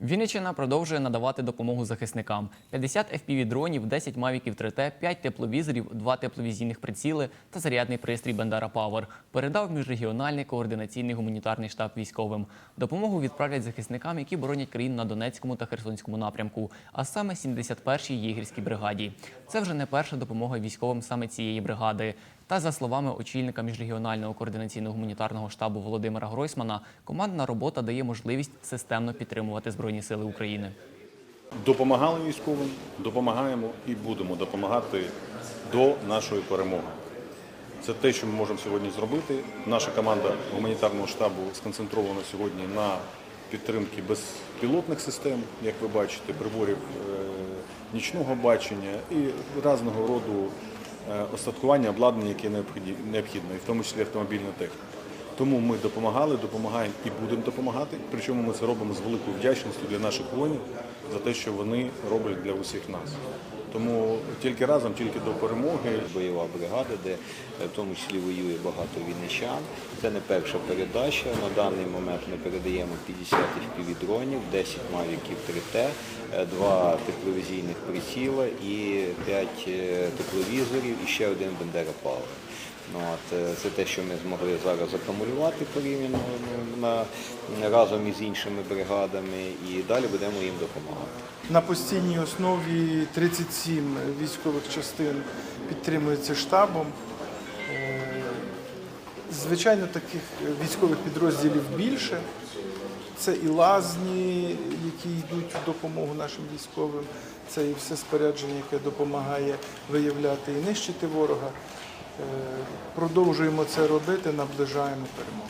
Вінниччина продовжує надавати допомогу захисникам. 50 FPV-дронів, 10 мавіків 3T, 5 тепловізорів, 2 тепловізійних приціли та зарядний пристрій Бендера Павер передав міжрегіональний координаційний гуманітарний штаб військовим. Допомогу відправлять захисникам, які боронять країну на Донецькому та Херсонському напрямку, а саме 71-й єгерській бригаді. Це вже не перша допомога військовим саме цієї бригади. Та за словами очільника міжрегіонального координаційного гуманітарного штабу Володимира Гройсмана, командна робота дає можливість системно підтримувати Збройні Сили України. Допомагали військовим, допомагаємо і будемо допомагати до нашої перемоги. Це те, що ми можемо сьогодні зробити. Наша команда гуманітарного штабу сконцентрована сьогодні на підтримці безпілотних систем, як ви бачите, приборів е, нічного бачення і різного роду остаткування, обладнання, яке необхідно, і в тому числі автомобільна техніка. Тому ми допомагали, допомагаємо і будемо допомагати. Причому ми це робимо з великою вдячністю для наших воїнів за те, що вони роблять для усіх нас. Тому тільки разом, тільки до перемоги. бойова бригада, де е, в тому числі воює багато вінничан. Це не перша передача. На даний момент ми передаємо 50 FPV-дронів, 10 мавіків 3Т, 2 тепловізійних приціла і 5 тепловізорів і ще один Бендера Павер. Ну, от, це те, що ми змогли зараз акумулювати порівняно ну, на, разом із іншими бригадами, і далі будемо їм допомагати. На постійній основі 37 військових частин підтримується штабом. Е, Звичайно, таких військових підрозділів більше. Це і лазні, які йдуть в допомогу нашим військовим, це і все спорядження, яке допомагає виявляти і нищити ворога. Е, Продовжуємо це робити, наближаємо перемогу.